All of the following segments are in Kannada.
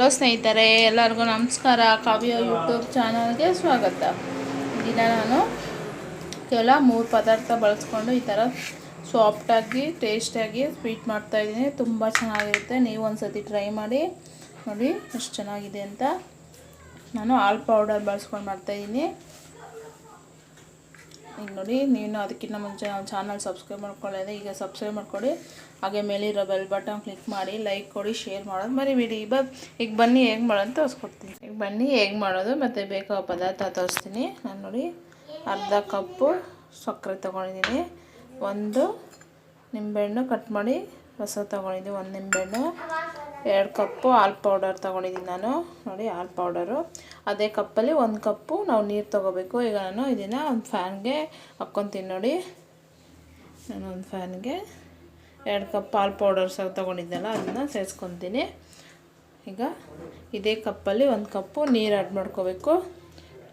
ಹಲೋ ಸ್ನೇಹಿತರೆ, ಎಲ್ಲರಿಗೂ ನಮಸ್ಕಾರ. ಕಾವ್ಯ ಯೂಟ್ಯೂಬ್ ಚಾನಲ್ಗೆ ಸ್ವಾಗತ. ದಿನ ನಾನು ಕೇವಲ ಮೂರು ಪದಾರ್ಥ ಬಳಸ್ಕೊಂಡು ಈ ಥರ ಸಾಫ್ಟಾಗಿ ಟೇಸ್ಟಾಗಿ ಸ್ವೀಟ್ ಮಾಡ್ತಾಯಿದ್ದೀನಿ ತುಂಬ ಚೆನ್ನಾಗಿರುತ್ತೆ. ನೀವು ಒಂದು ಸತಿ ಟ್ರೈ ಮಾಡಿ, ನೋಡಿ ಎಷ್ಟು ಚೆನ್ನಾಗಿದೆ ಅಂತ. ನಾನು ಹಾಲು ಪೌಡರ್ ಬಳಸ್ಕೊಂಡು ಮಾಡ್ತಾಯಿದ್ದೀನಿ ಈಗ ನೋಡಿ ನೀವು ಅದಕ್ಕಿಂತ ಮುಂಚೆ ನಾವು ಚಾನಲ್ ಸಬ್ಸ್ಕ್ರೈಬ್ ಮಾಡ್ಕೊಳ್ಳೋದೆ, ಈಗ ಸಬ್ಸ್ಕ್ರೈಬ್ ಮಾಡ್ಕೊಳ್ಳಿ ಹಾಗೆ ಮೇಲಿರೋ ಬೆಲ್ ಬಟನ್ ಕ್ಲಿಕ್ ಮಾಡಿ ಲೈಕ್ ಕೊಡಿ ಶೇರ್ ಮಾಡೋದು ಮರಿಬೇಡಿ. ಈಗ ಈಗ ಬನ್ನಿ ಹೇಗೆ ಮಾಡೋದು ತೋರಿಸ್ಕೊಡ್ತೀನಿ. ಈಗ ಬನ್ನಿ ಹೇಗೆ ಮಾಡೋದು, ಮತ್ತು ಬೇಕಾದ ಪದಾರ್ಥ ತೋರಿಸ್ತೀನಿ. ನಾನು ನೋಡಿ, ಅರ್ಧ ಕಪ್ಪು ಸಕ್ಕರೆ ತೊಗೊಂಡಿದ್ದೀನಿ. ಒಂದು ನಿಂಬೆಹಣ್ಣು ಕಟ್ ಮಾಡಿ, ರಸ ತೊಗೊಂಡಿದ್ದೀನಿ. ಒಂದು ನಿಂಬೆಹಣ್ಣು ಎರಡು ಕಪ್ಪು ಹಾಲು ಪೌಡರ್ ತೊಗೊಂಡಿದ್ದೀನಿ ನಾನು. ನೋಡಿ, ಹಾಲು ಪೌಡರು. ಅದೇ ಕಪ್ಪಲ್ಲಿ ಒಂದು ಕಪ್ಪು ನಾವು ನೀರು ತೊಗೋಬೇಕು. ಈಗ ನಾನು ಇದನ್ನು ಒಂದು ಫ್ಯಾನ್ಗೆ ಹಾಕ್ಕೊತೀನಿ ನೋಡಿ. ನಾನು ಒಂದು ಫ್ಯಾನ್ಗೆ ಎರಡು ಕಪ್ ಹಾಲು ಪೌಡರ್ ಸಹ ತೊಗೊಂಡಿದ್ದೆಲ್ಲ, ಅದನ್ನು ಸೇರಿಸ್ಕೊತೀನಿ. ಈಗ ಇದೇ ಕಪ್ಪಲ್ಲಿ ಒಂದು ಕಪ್ಪು ನೀರು ಆ್ಯಡ್ ಮಾಡ್ಕೋಬೇಕು.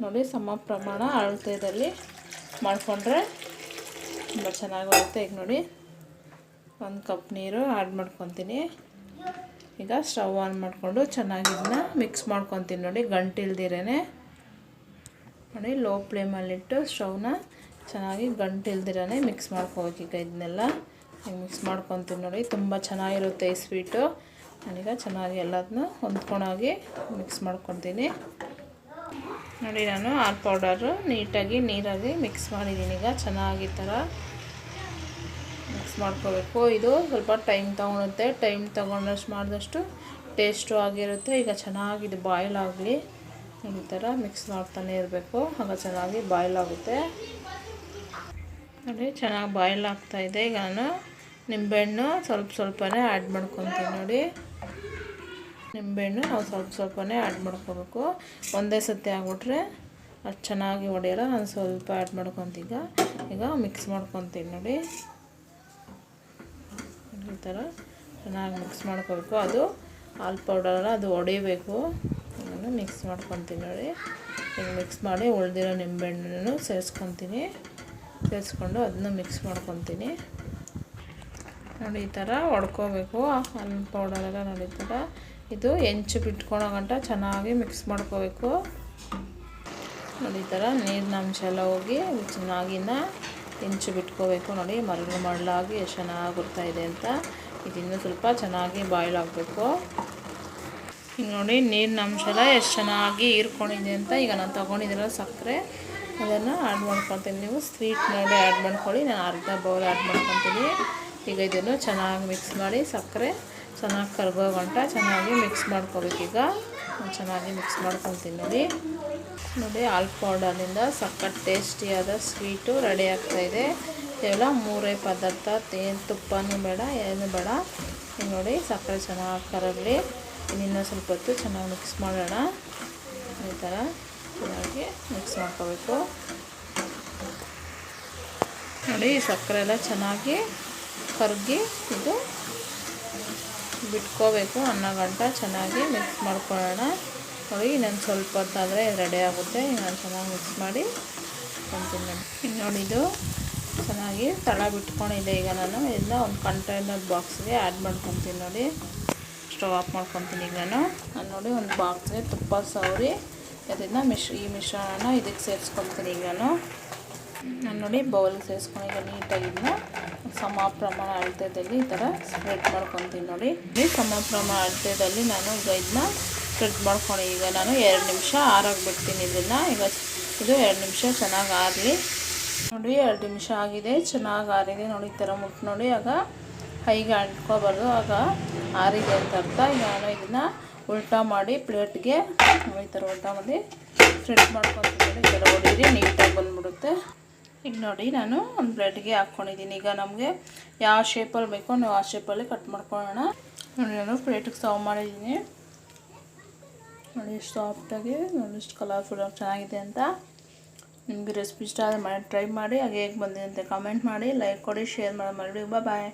ನೋಡಿ, ಸಮ ಪ್ರಮಾಣ ಅಳತೆಯಲ್ಲಿ ಮಾಡಿಕೊಂಡ್ರೆ ತುಂಬ ಚೆನ್ನಾಗಿ ಬರುತ್ತೆ. ಈಗ ನೋಡಿ, ಒಂದು ಕಪ್ ನೀರು ಆ್ಯಡ್ ಮಾಡ್ಕೊತೀನಿ. ಈಗ ಸ್ಟವ್ ಆನ್ ಮಾಡಿಕೊಂಡು ಚೆನ್ನಾಗಿ ಇದನ್ನ ಮಿಕ್ಸ್ ಮಾಡ್ಕೊತೀನಿ ನೋಡಿ ಗಂಟಿಲ್ದಿರೇ ನೋಡಿ, ಲೋ ಫ್ಲೇಮಲ್ಲಿಟ್ಟು ಸ್ಟವ್ನ ಚೆನ್ನಾಗಿ ಗಂಟಿಲ್ದಿರೇ ಮಿಕ್ಸ್ ಮಾಡ್ಕೋಬೇಕು ಈಗ ಇದನ್ನೆಲ್ಲ. ಮಿಕ್ಸ್ ಮಾಡ್ಕೊತೀನಿ ನೋಡಿ, ತುಂಬ ಚೆನ್ನಾಗಿರುತ್ತೆ ಈ ಸ್ವೀಟು. ನಾನೀಗ ಚೆನ್ನಾಗಿ ಎಲ್ಲದನ್ನ ಹೊಂದ್ಕೊಂಡೋಗಿ ಮಿಕ್ಸ್ ಮಾಡ್ಕೊತೀನಿ ನೋಡಿ, ನಾನು ಹಾಲು ಪೌಡರು ನೀಟಾಗಿ ನೀರಾಗಿ ಮಿಕ್ಸ್ ಮಾಡಿದ್ದೀನಿ. ಈಗ ಚೆನ್ನಾಗಿ ಥರ ಮಿಕ್ಸ್ ಮಾಡ್ಕೋಬೇಕು. ಇದು ಸ್ವಲ್ಪ ಟೈಮ್ ತೊಗೊಳುತ್ತೆ. ಟೈಮ್ ತೊಗೊಂಡಷ್ಟು ಮಾಡಿದಷ್ಟು ಟೇಸ್ಟು ಆಗಿರುತ್ತೆ. ಈಗ ಚೆನ್ನಾಗಿ ಇದು ಬಾಯ್ಲ್ ಆಗಲಿ ಈ ಥರ ಮಿಕ್ಸ್ ಮಾಡ್ತಾನೆ ಇರಬೇಕು. ಆಗ ಚೆನ್ನಾಗಿ ಬಾಯ್ಲ್ ಆಗುತ್ತೆ ನೋಡಿ, ಚೆನ್ನಾಗಿ ಬಾಯ್ಲ್ ಆಗ್ತಾಯಿದೆ ಈಗ ನಾನು ನಿಂಬೆಹಣ್ಣು ಸ್ವಲ್ಪ ಸ್ವಲ್ಪನೇ ಆ್ಯಡ್ ಮಾಡ್ಕೊತೀನಿ ನೋಡಿ. ನಿಂಬೆಹಣ್ಣು ನಾವು ಸ್ವಲ್ಪ ಸ್ವಲ್ಪನೇ ಆ್ಯಡ್ ಮಾಡ್ಕೋಬೇಕು. ಒಂದೇ ಸತಿ ಆಗಿಬಿಟ್ರೆ ಅದು ಚೆನ್ನಾಗಿ ಹೊಡೆಯಲ್ಲ ನಾನು ಸ್ವಲ್ಪ ಆ್ಯಡ್ ಮಾಡ್ಕೊತೀಗ ಈಗ ಮಿಕ್ಸ್ ಮಾಡ್ಕೊತೀನಿ ನೋಡಿ. ಈ ಥರ ಚೆನ್ನಾಗಿ ಮಿಕ್ಸ್ ಮಾಡ್ಕೋಬೇಕು. ಅದು ಹಾಲು ಪೌಡರ್ ಅದು ಹೊಡಿಬೇಕು ನಾನು ಮಿಕ್ಸ್ ಮಾಡ್ಕೊತೀನಿ ನೋಡಿ. ಈಗ ಮಿಕ್ಸ್ ಮಾಡಿ ಉಳಿದಿರೋ ನಿಂಬೆಹಣ್ಣು ಸೇರಿಸ್ಕೊತೀನಿ. ಸೇರಿಸ್ಕೊಂಡು ಅದನ್ನು ಮಿಕ್ಸ್ ಮಾಡ್ಕೊತೀನಿ. ನೋಡಿ, ಈ ಥರ ಹೊಡ್ಕೋಬೇಕು ಹಾಲು ಪೌಡರೆಲ್ಲ ನೋಡಿ ಈ ಥರ. ಇದು ಹೆಂಚು ಬಿಟ್ಕೊಳೋ ಗಂಟ ಚೆನ್ನಾಗಿ ಮಿಕ್ಸ್ ಮಾಡ್ಕೋಬೇಕು. ನೋಡಿ, ಈ ಥರ ನೀರಿನ ಅಂಶ ಎಲ್ಲ ಹೋಗಿ ಚೆನ್ನಾಗಿನ ಹೆಂಚು ಬಿಟ್ಕೋಬೇಕು ನೋಡಿ, ಮರಳು ಮರಳಾಗಿ ಎಷ್ಟು ಚೆನ್ನಾಗಿ ಬರ್ತಾಯಿದೆ ಅಂತ. ಇದಿನ್ನೂ ಸ್ವಲ್ಪ ಚೆನ್ನಾಗಿ ಬಾಯ್ಲ್ ಆಗಬೇಕು. ಈಗ ನೋಡಿ, ನೀರಿನ ಅಂಶ ಎಲ್ಲ ಎಷ್ಟು ಚೆನ್ನಾಗಿ ಹೀರ್ಕೊಂಡಿದೆ ಅಂತ ಈಗ ನಾನು ತೊಗೊಂಡಿದ್ದೀರ ಸಕ್ಕರೆ. ಅದನ್ನು ಆ್ಯಡ್ ಮಾಡ್ಕೊತೀನಿ ನೀವು ಸ್ವೀಟ್ ನೋಡಿ ಆ್ಯಡ್ ಮಾಡ್ಕೊಳ್ಳಿ. ನಾನು ಅರ್ಧ ಬೌಲ್ ಆ್ಯಡ್ ಮಾಡ್ಕೊತೀನಿ ಈಗ ಇದನ್ನು ಚೆನ್ನಾಗಿ ಮಿಕ್ಸ್ ಮಾಡಿ ಸಕ್ಕರೆ ಚೆನ್ನಾಗಿ ಕರ್ಗೋ ಗಂಟ ಚೆನ್ನಾಗಿ ಮಿಕ್ಸ್ ಮಾಡ್ಕೋಬೇಕೀಗ ಚೆನ್ನಾಗಿ ಮಿಕ್ಸ್ ಮಾಡ್ಕೊತೀನಿ ನೋಡಿ. ನೋಡಿ ಹಾಲ್ ಪೌಡರ್ನಿಂದ ಸಖತ್ ಟೇಸ್ಟಿಯಾದ ಸ್ವೀಟು ರೆಡಿ ಆಗ್ತಾಯಿದೆ ಕೇವಲ ಮೂರೇ ಪದಾರ್ಥ, ಏನು ತುಪ್ಪನೂ ಬೇಡ, ಏನು ಬೇಡ. ನೋಡಿ, ಸಕ್ಕರೆ ಚೆನ್ನಾಗಿ ಕರಗಲಿ. ಇನ್ನಿನ್ನೂ ಸ್ವಲ್ಪ ಹೊತ್ತು ಚೆನ್ನಾಗಿ ಮಿಕ್ಸ್ ಮಾಡೋಣ. ಈ ಥರ ಚೆನ್ನಾಗಿ ಮಿಕ್ಸ್ ಮಾಡ್ಕೋಬೇಕು. ನೋಡಿ ಸಕ್ಕರೆ ಎಲ್ಲ ಚೆನ್ನಾಗಿ ಕರಗಿ ಇದು ಬಿಟ್ಕೋಬೇಕು. ಅನ್ನ ಗಂಟ ಚೆನ್ನಾಗಿ ಮಿಕ್ಸ್ ಮಾಡ್ಕೊಳ್ಳೋಣ. ನೋಡಿ, ಇನ್ನೊಂದು ಸ್ವಲ್ಪ ಹೊತ್ತಾದರೆ ರೆಡಿ ಆಗುತ್ತೆ. ಇನ್ನೊಂದು ಚೆನ್ನಾಗಿ ಮಿಕ್ಸ್ ಮಾಡಿ ಕೊಡ್ತೀನಿ ನೋಡಿ, ಇದು ಚೆನ್ನಾಗಿ ತಳ ಬಿಟ್ಕೊಂಡಿದೆ. ಈಗ ನಾನು ಇದನ್ನ ಒಂದು ಕಂಟೈನರ್ ಬಾಕ್ಸ್ಗೆ ಆ್ಯಡ್ ಮಾಡ್ಕೊತೀನಿ ನೋಡಿ. ಸ್ಟವ್ ಆಫ್ ಮಾಡ್ಕೊತೀನಿ ಈಗ ನಾನು. ನಾನು ನೋಡಿ, ಒಂದು ಬಾಕ್ಸ್ಗೆ ತುಪ್ಪ ಸವರಿ ಅದನ್ನು ಮಿಶ್, ಈ ಮಿಶ್ರಣನ ಇದಕ್ಕೆ ಸೇರಿಸ್ಕೊತೀನಿ ಈಗ ನಾನು. ನಾನು ನೋಡಿ ಬೌಲ್ ಸೇರಿಸ್ಕೊಂಡಿದ್ದೆ ನೀಟಾಗಿ ಇದನ್ನ ಸಮ ಪ್ರಮಾಣ ಅಳತೆದಲ್ಲಿ ಈ ಥರ ಸ್ಪ್ರೆಡ್ ಮಾಡ್ಕೊತೀನಿ ನೋಡಿ. ಸಮ ಪ್ರಮಾಣ ಅಳತೆದಲ್ಲಿ ನಾನು ಈಗ ಇದನ್ನ ಸ್ಪ್ರೆಡ್ ಮಾಡ್ಕೊಂಡು ಈಗ ನಾನು ಎರಡು ನಿಮಿಷ ಆರಾಗಿ ಬಿಡ್ತೀನಿ ಇದನ್ನು ಈಗ ಇದು ಎರಡು ನಿಮಿಷ ಚೆನ್ನಾಗಿ ಆರಲಿ ನೋಡಿ, ಎರಡು ನಿಮಿಷ ಆಗಿದೆ. ಚೆನ್ನಾಗಿ ಆರಿದೆ ನೋಡಿ, ಈ ಥರ ಮುಟ್ಟು ನೋಡಿ. ಆಗ ಕೈಗೆ ಅಂಟ್ಕೋಬಾರ್ದು. ಆಗ ಆರಿದೆ ಅಂತ ಅರ್ಥ. ಈಗ ನಾನು ಇದನ್ನು ಉಲ್ಟಾ ಮಾಡಿ ಪ್ಲೇಟ್ಗೆ ಈ ಥರ ಉಲ್ಟಾ ಮಾಡಿ ಸ್ಪ್ರೆಡ್ ಮಾಡ್ಕೊತೀನಿ ಈ ಥರ ಹೊಡೀರಿ ನೀಟಾಗಿ ಬಂದುಬಿಡುತ್ತೆ. ಈಗ ನೋಡಿ, ನಾನು ಒಂದು ಪ್ಲೇಟ್ಗೆ ಹಾಕ್ಕೊಂಡಿದ್ದೀನಿ. ಈಗ ನಮಗೆ ಯಾವ ಶೇಪಲ್ಲಿ ಬೇಕೋ, ನಾವು ಆ ಶೇಪಲ್ಲಿ ಕಟ್ ಮಾಡ್ಕೊಳ್ಳೋಣ. ನೋಡಿ, ನಾನು ಪ್ಲೇಟಿಗೆ ಸರ್ವ್ ಮಾಡಿದ್ದೀನಿ. ನೋಡಿ, ಎಷ್ಟು ಸಾಫ್ಟಾಗಿ ನೋಡಿ, ಎಷ್ಟು ಕಲರ್ಫುಲ್ಲಾಗಿ ಚೆನ್ನಾಗಿದೆ ಅಂತ ನಿಮಗೆ ರೆಸಿಪಿ ಇಷ್ಟ ಆದರೆ ಮಾಡಿ ಟ್ರೈ ಮಾಡಿ, ಹಾಗೆ ಹೇಗೆ ಬಂದಿದೆ ಅಂತ ಕಾಮೆಂಟ್ ಮಾಡಿ ಲೈಕ್ ಕೊಡಿ ಶೇರ್ ಮಾಡಿ ಮಾಡಿ ಬಾಯ್